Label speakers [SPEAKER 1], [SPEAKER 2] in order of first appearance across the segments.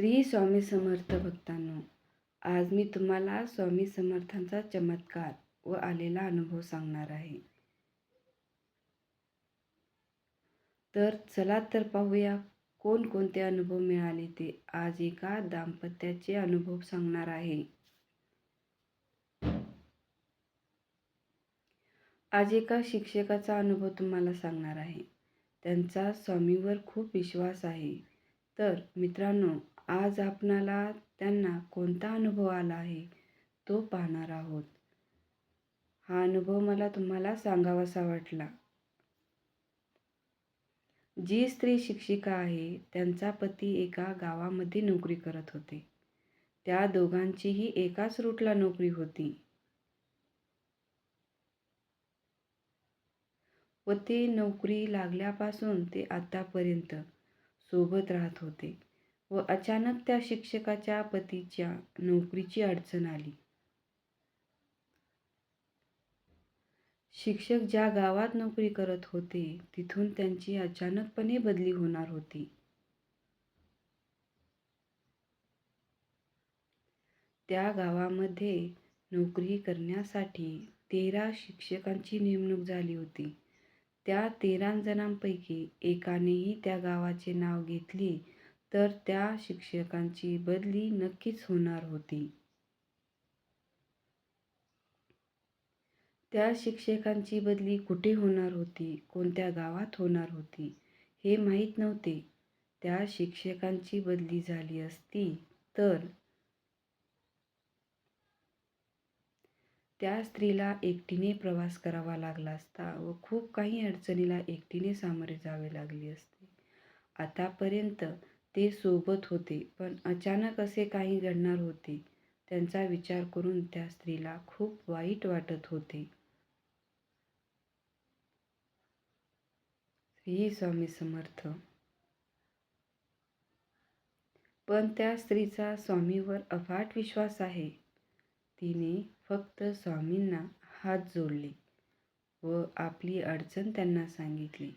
[SPEAKER 1] श्री स्वामी समर्थ भक्तांनो आज मी तुम्हाला स्वामी समर्थांचा चमत्कार व आलेला अनुभव सांगणार आहे. तर चला तर पाहूया कोणकोणते अनुभव मिळाले ते आज एका दाम्पत्याचे अनुभव सांगणार आहे. आज एका शिक्षकाचा अनुभव तुम्हाला सांगणार आहे. त्यांचा स्वामीवर खूप विश्वास आहे. तर मित्रांनो आज आपणाला त्यांना कोणता अनुभव आला आहे तो पाहणार आहोत. हा अनुभव मला तुम्हाला सांगावासा वाटला. जी स्त्री शिक्षिका आहे त्यांचा पती एका गावामध्ये नोकरी करत होते. त्या दोघांचीही एकाच रूटला नोकरी होती. व ते नोकरी लागल्यापासून ते आतापर्यंत सोबत राहत होते. व अचानक त्या शिक्षकाच्या पतीच्या नोकरीची अडचण आली. शिक्षक ज्या गावात नोकरी करत होते तिथून त्यांची अचानकपणे बदली होणार होती. त्या गावामध्ये नोकरी करण्यासाठी तेरा शिक्षकांची नेमणूक झाली होती. त्या तेरा जणांपैकी एकानेही त्या गावाचे नाव घेतले तर त्या शिक्षकांची बदली नक्कीच होणार होती. त्या शिक्षकांची बदली कुठे होणार होती? कोणत्या गावात होणार होती? हे माहीत नव्हते. त्या शिक्षकांची बदली झाली असती तर त्या स्त्रीला एकटीने प्रवास करावा लागला असता व खूप काही अडचणीला एकटीने सामोरे जावे लागले असते. आतापर्यंत ते सोबत होते पण अचानक असे काही घडणार होते. त्यांचा विचार करून त्या स्त्रीला खूप वाईट वाटत होते. श्री स्वामी समर्थ. पण त्या स्त्रीचा स्वामीवर अफाट विश्वास आहे. तिने फक्त स्वामींना हात जोडले व आपली अडचण त्यांना सांगितली.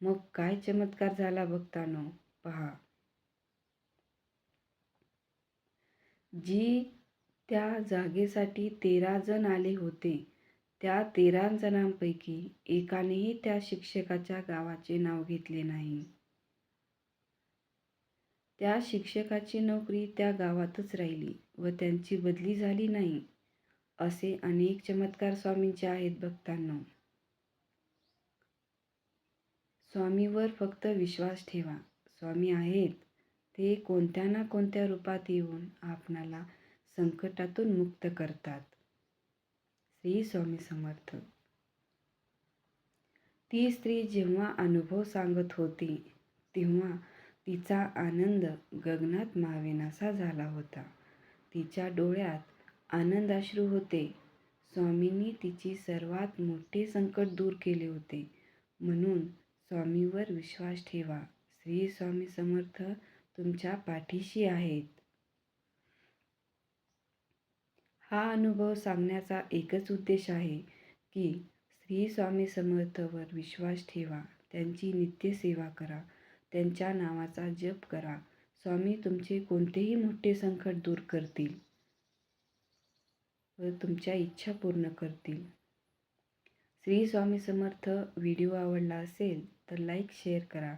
[SPEAKER 1] मग काय चमत्कार झाला बघतानो पहा. जी त्या जागेसाठी तेरा जण आले होते. त्या तेरा जणांपैकी एकानेही त्या शिक्षकाच्या गावाचे नाव घेतले नाही. त्या शिक्षकाची नोकरी त्या गावातच राहिली व त्यांची बदली झाली नाही असे अनेक चमत्कार स्वामींचे आहेत भक्तांनो. स्वामीवर फक्त विश्वास ठेवा. स्वामी आहेत. ते कोणत्या ना कोणत्या रूपात येऊन आपणाला संकटातून मुक्त करतात. श्री स्वामी समर्थ. ती स्त्री जेव्हा अनुभव सांगत होती तेव्हा तिचा आनंद गगनात मावेनासा झाला होता. तिच्या डोळ्यात आनंदाश्रू होते. स्वामींनी तिची सर्वात मोठे संकट दूर केले होते. म्हणून स्वामीवर विश्वास ठेवा. श्री स्वामी समर्थ. तुमच्या पाठीशी आहेत. हा अनुभव सांगण्याचा एकच उद्देश आहे की श्री स्वामी समर्थवर विश्वास ठेवा त्यांची नित्यसेवा करा त्यांच्या नावाचा जप करा. स्वामी तुमचे कोणतेही मोठे संकट दूर करतील व तुमच्या इच्छा पूर्ण करतील. श्री स्वामी समर्थ व्हिडिओ आवडला असेल तर लाईक शेअर करा.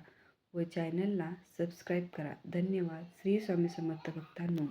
[SPEAKER 1] व चॅनलला सबस्क्राईब करा. धन्यवाद. श्री स्वामी समर्थ भक्तांनो.